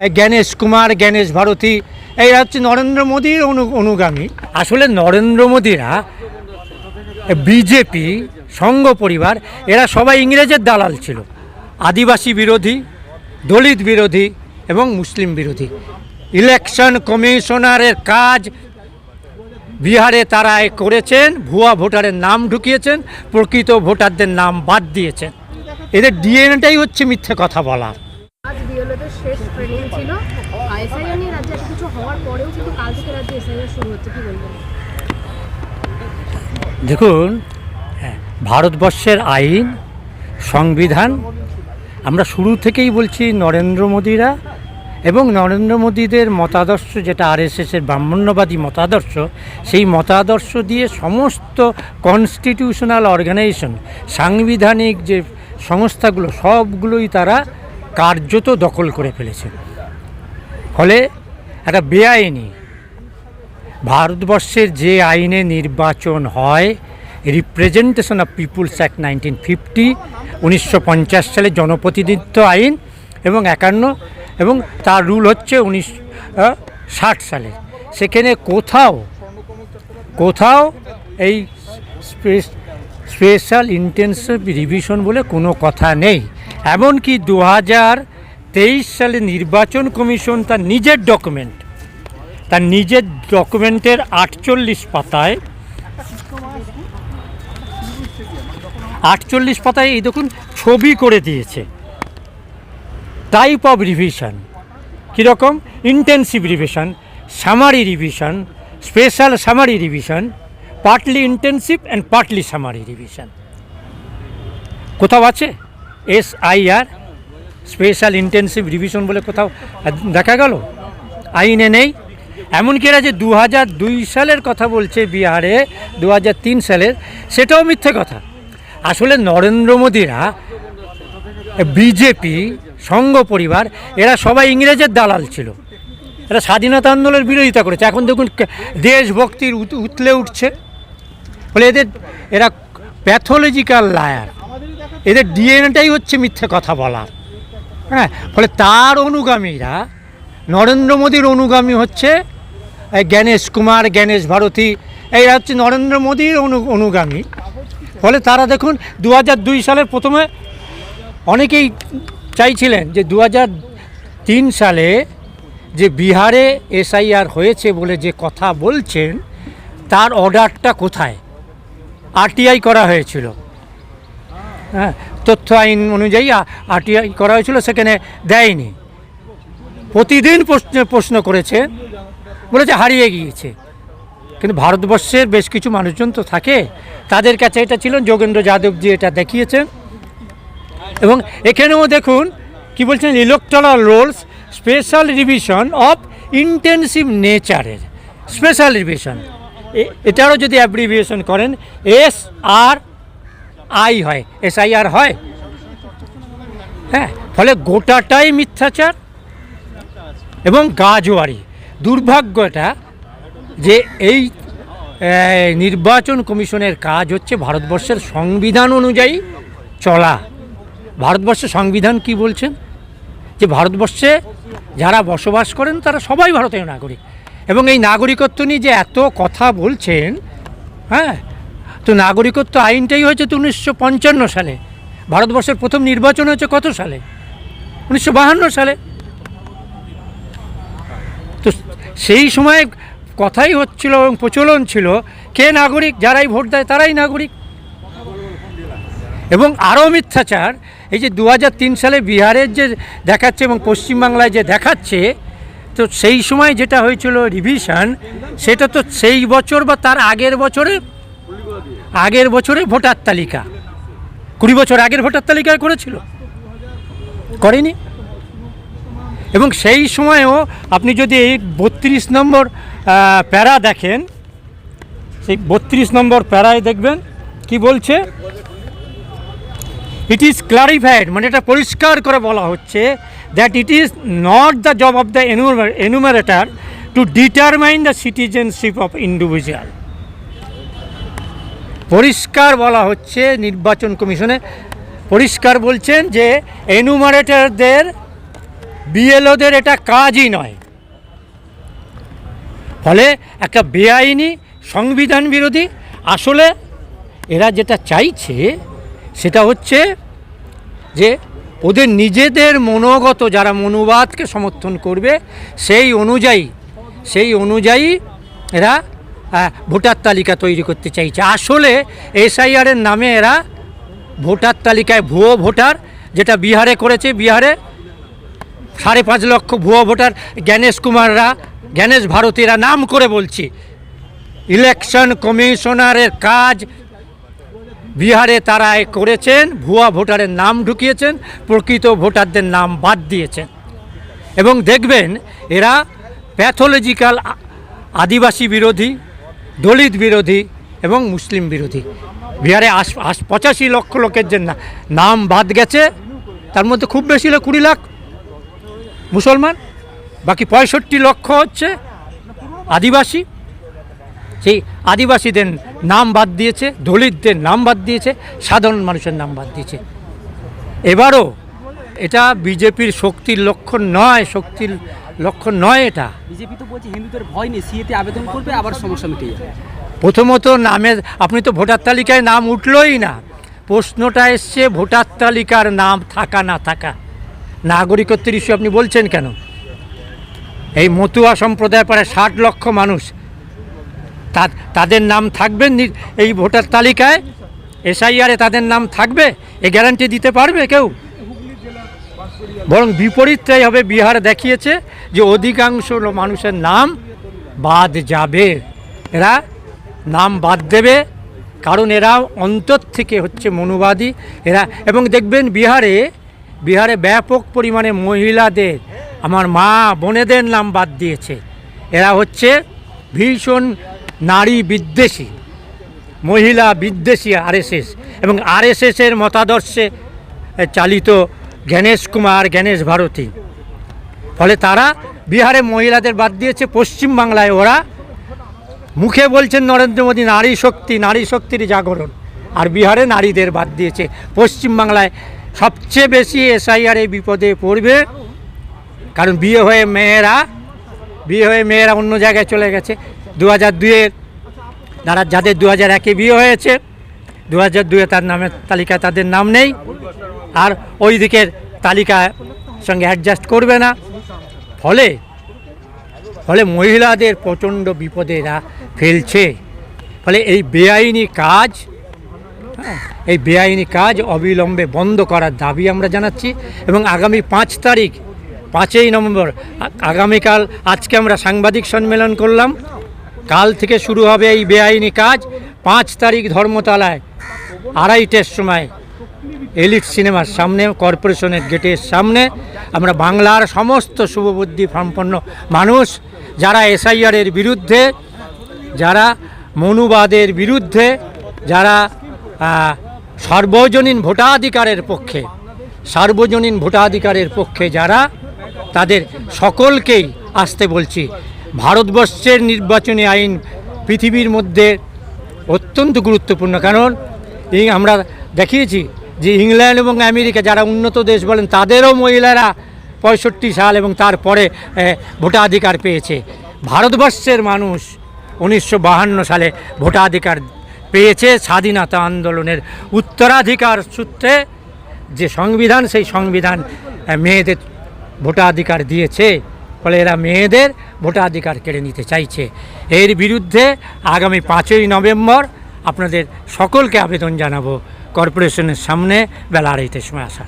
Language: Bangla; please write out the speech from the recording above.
গণেশ কুমার গণেশ ভারতী এরা হচ্ছে নরেন্দ্র মোদীর অনু, অনুগামী। আসলে নরেন্দ্র মোদীরা বিজেপি, সংঘ পরিবার, এরা সবাই ইংরেজের দালাল ছিল। আদিবাসী বিরোধী, দলিত বিরোধী এবং মুসলিম বিরোধী। ইলেকশন কমিশনারের কাজ বিহারে তারা করেছেন, ভুয়া ভোটারের নাম ঢুকিয়েছেন, প্রকৃত ভোটারদের নাম বাদ দিয়েছেন। এদের ডিএনএটাই হচ্ছে মিথ্যে কথা বলা আজ বিএলওদের শেষ ট্রেনিং ছিল দেখুন হ্যাঁ, ভারতবর্ষের আইন সংবিধান আমরা শুরু থেকেই বলছি নরেন্দ্র মোদীরা এবং নরেন্দ্র মোদীদের মতাদর্শ যেটা আর আরএসএসের ব্রাহ্মণ্যবাদী মতাদর্শ সেই মতাদর্শ দিয়ে সমস্ত কনস্টিটিউশনাল অর্গানাইজেশন সাংবিধানিক যে সংস্থাগুলো সবগুলোই তারা কার্যত দখল করে ফেলেছে ফলে একটা বেআইনি ভারতবর্ষের যে আইনে নির্বাচন হয় representation of people's act nineteen fifty উনিশশো পঞ্চাশ সালে জনপ্রতিনিধিত্ব আইন এবং একান্ন এবং তার রুল হচ্ছে উনিশ ষাট সালে। সেখানে কোথাও কোথাও এই স্পেশাল ইন্টেন্সিভ রিভিশন বলে কোনো কথা নেই। এমনকি দু হাজার তেইশ সালে নির্বাচন কমিশন তার নিজের ডকুমেন্ট তার নিজের ডকুমেন্টের আটচল্লিশ পাতায় আটচল্লিশ পাতায় এই দেখুন ছবি করে দিয়েছে। টাইপ অফ রিভিশন কীরকম? Intensive revision summary revision special summary revision partly intensive and partly summary revision কোথাও আছে? S I R special intensive revision বলে কোথাও দেখা গেল? আইনে নেই। এমনকি এরা যে দু দুই সালের কথা বলছে বিহারে দু তিন সালের, সেটাও মিথ্যে কথা। আসলে নরেন্দ্র মোদীরা, বিজেপি, সংঘ পরিবার, এরা সবাই ইংরেজের দালাল ছিল। এরা স্বাধীনতা আন্দোলনের বিরোধিতা করেছে। এখন দেখুন দেশভক্তির উত- উতলে উঠছে। ফলে এদের, এরা প্যাথোলজিক্যাল লায়ার এদের ডিএনএটাই হচ্ছে মিথ্যে কথা বলার। হ্যাঁ ফলে তার অনুগামীরা নরেন্দ্র মোদীর অনুগামী হচ্ছে, এই গণেশ কুমার গণেশ ভারতী, এরা হচ্ছে নরেন্দ্র মোদীর অনু, অনুগামী। ফলে তারা দেখুন দু সালের প্রথমে অনেকেই চাইছিলেন যে দু সালে যে বিহারে এসআইআর হয়েছে বলে যে কথা বলছেন, তার অর্ডারটা কোথায়? আরটিআই করা হয়েছিল। হ্যাঁ তথ্য আইন অনুযায়ী আরটিআই করা হয়েছিল, সেখানে দেয়নি। প্রতিদিন প্রশ্ন প্রশ্ন করেছে, বলেছে হারিয়ে গিয়েছে। কিন্তু ভারতবর্ষের বেশ কিছু মানুষজন তো থাকে, তাদের কাছে এটা ছিল, যোগেন্দ্র যাদবজি এটা দেখিয়েছেন। এবং এখানেও দেখুন, কি বলছেন, electoral rolls special revision of intensive নেচারের, স্পেশাল রিভিশন। এটারও যদি অ্যাব্রিভিয়েশন করেন, এস আর আই হয় এস আই আর হয়। হ্যাঁ ফলে গোটাটাই মিথ্যাচার এবং গাজোয়ারি। দুর্ভাগ্যটা যে এই নির্বাচন কমিশনের কাজ হচ্ছে ভারতবর্ষের সংবিধান অনুযায়ী চলা। ভারতবর্ষের সংবিধান কি বলছেন? যে ভারতবর্ষে যারা বসবাস করেন, তারা সবাই ভারতীয় নাগরিক। এবং এই নাগরিকত্ব নিয়ে যে এত কথা বলছেন হ্যাঁ তো নাগরিকত্ব আইনটাই হয়েছে তো উনিশশো পঞ্চান্ন সালে। ভারতবর্ষের প্রথম নির্বাচন হয়েছে কত সালে? উনিশশো বাহান্ন সালে। তো সেই সময় কথাই হচ্ছিল এবং প্রচলন ছিল, কে নাগরিক, যারাই ভোট দেয় তারাই নাগরিক। এবং আরও মিথ্যাচার, এই যে দু সালে বিহারের যে দেখাচ্ছে এবং পশ্চিমবাংলায় যে দেখাচ্ছে, তো সেই সময় যেটা হয়েছিল রিভিশন সেটা তো সেই বছর বা তার আগের বছরে আগের বছরে ভোটার তালিকা। কুড়ি বছর আগের ভোটার তালিকায় করেছিল? করেনি? এবং সেই সময়েও আপনি যদি এই বত্রিশ নম্বর প্যারা দেখেন, সেই বত্রিশ নম্বর প্যারায় দেখবেন, কি বলছে? ইট ইজ ক্লারিফাইড মানে এটা পরিষ্কার করে বলা হচ্ছে that it is not the job of the enumerator to determine the citizenship of individual পরিষ্কার বলা হচ্ছে নির্বাচন কমিশনে। পরিষ্কার বলছেন যে এনুমারেটারদের বিএলওদের এটা কাজই নয়। ফলে একটা বেআইনি সংবিধান বিরোধী, আসলে এরা যেটা চাইছে সেটা হচ্ছে যে ওদের নিজেদের মনোগত যারা মনুবাদকে সমর্থন করবে, সেই অনুযায়ী সেই অনুযায়ী এরা ভোটার তালিকা তৈরি করতে চাইছে। আসলে এসআইআরের নামে এরা ভোটার তালিকায় ভুয়ো ভোটার, যেটা বিহারে করেছে, বিহারে সাড়ে পাঁচ লক্ষ ভুয়ো ভোটার, জ্ঞানেশ কুমাররা, জ্ঞানেশ ভারতীরা নাম করে বলছি। ইলেকশন কমিশনারের কাজ বিহারে তারা করেছেন, ভুয়া ভোটারের নাম ঢুকিয়েছেন, প্রকৃত ভোটারদের নাম বাদ দিয়েছেন। এবং দেখবেন, এরা প্যাথোলজিক্যাল আদিবাসী বিরোধী দলিত বিরোধী এবং মুসলিম বিরোধী। বিহারে আশ আশ, পঁচাশি লক্ষ লোকের যে নাম বাদ গেছে, তার মধ্যে খুব বেশি হলো কুড়ি লাখ। মুসলমান, বাকি পঁয়ষট্টি লক্ষ হচ্ছে আদিবাসী। সেই আদিবাসীদের নাম বাদ দিয়েছে, দলিতদের নাম বাদ দিয়েছে, সাধারণ মানুষের নাম বাদ দিয়েছে। এবারও এটা বিজেপির শক্তির লক্ষণ নয়, শক্তির লক্ষণ নয় এটা। বিজেপি তো বলছে হিন্দুদের ভয় নেই সিএতে আবেদন করবে আবার সমস্যা মিটে যাবে। প্রথমত নামের আপনি তো ভোটার তালিকায় নাম উঠলই না। প্রশ্নটা এসছে ভোটার তালিকার নাম থাকা না থাকা। নাগরিকত্বের ইস্যু আপনি বলছেন কেন? এই মতুয়া সম্প্রদায়ের প্রায় ষাট লক্ষ মানুষ। তা- তাদের নাম থাকবে এই ভোটার তালিকায়? এসআইআরে তাদের নাম থাকবে? এ গ্যারান্টি দিতে পারবে কেউ? বরং বিপরীতটাই হবে, বিহার দেখিয়েছে যে অধিকাংশ মানুষের নাম বাদ যাবে। এরা নাম বাদ দেবে, কারণ এরা অন্তর থেকে হচ্ছে মনুবাদী। এরা, এবং দেখবেন বিহারে বিহারে ব্যাপক পরিমাণে মহিলাদের, আমার মা বোনেদের নাম বাদ দিয়েছে। এরা হচ্ছে ভীষণ নারী বিদ্বেষী, মহিলা বিদ্বেষী আরএসএস এবং আরএসএসের মতাদর্শে চালিত জ্ঞানেশ কুমার জ্ঞানেশ ভারতী। ফলে তারা বিহারে মহিলাদের বাদ দিয়েছে পশ্চিমবাংলায় ওরা। মুখে বলছেন নরেন্দ্র মোদী, নারী শক্তি, নারী শক্তির জাগরণ। আর বিহারে নারীদের বাদ দিয়েছে। পশ্চিমবাংলায় সবচেয়ে বেশি এসআইআর এই বিপদে পড়বে। কারণ বিয়ে হয়ে মেয়েরা, বিয়ে হয়ে মেয়েরা অন্য জায়গায় চলে গেছে। দু হাজার দুয়ের যারা যাদের দু হাজার একে বিয়ে হয়েছে দু হাজার দুয়ে তার নামের তালিকায় তাদের নাম নেই। আর ওই দিকের তালিকার সঙ্গে অ্যাডজাস্ট করবে না। ফলে ফলে মহিলাদের প্রচণ্ড বিপদে এরা ফেলছে। ফলে এই বেআইনি কাজ হ্যাঁ, এই বেআইনি কাজ অবিলম্বে বন্ধ করার দাবি আমরা জানাচ্ছি এবং আগামী পাঁচ তারিখ পাঁচই নভেম্বর আগামীকাল আজকে আমরা সাংবাদিক সম্মেলন করলাম। কাল থেকে শুরু হবে এই বেআইনি কাজ। পাঁচ তারিখ ধর্মতলায় আড়াইটের সময় এলিট সিনেমার সামনে, কর্পোরেশনের গেটের সামনে, আমরা বাংলার সমস্ত শুভবুদ্ধি সম্পন্ন মানুষ, যারা এসআইআরের বিরুদ্ধে, যারা মনুবাদের বিরুদ্ধে, যারা সর্বজনীন ভোটাধিকারের পক্ষে, সার্বজনীন ভোটাধিকারের পক্ষে যারা, তাদের সকলকেই আসতে বলছি, ভারতবর্ষের নির্বাচনী আইন পৃথিবীর মধ্যে অত্যন্ত গুরুত্বপূর্ণ। কারণ এই আমরা দেখিয়েছি যে ইংল্যান্ড এবং আমেরিকা যারা উন্নত দেশ বলেন, তাদেরও মহিলারা পঁয়ষট্টি সাল এবং তারপরে ভোটাধিকার পেয়েছে। ভারতবর্ষের মানুষ উনিশশো সালে ভোটাধিকার পেয়েছে স্বাধীনতা আন্দোলনের উত্তরাধিকার সূত্রে। যে সংবিধান, সেই সংবিধান মেয়েদের ভোটাধিকার দিয়েছে, ফলে এরা মেয়েদের ভোটাধিকার কেড়ে নিতে চাইছে। এর বিরুদ্ধে আগামী পাঁচই নভেম্বর আপনাদের সকলকে আবেদন জানাব। কর্পোরেশনের সামনে বেলা আড়াইটের সময় আসা।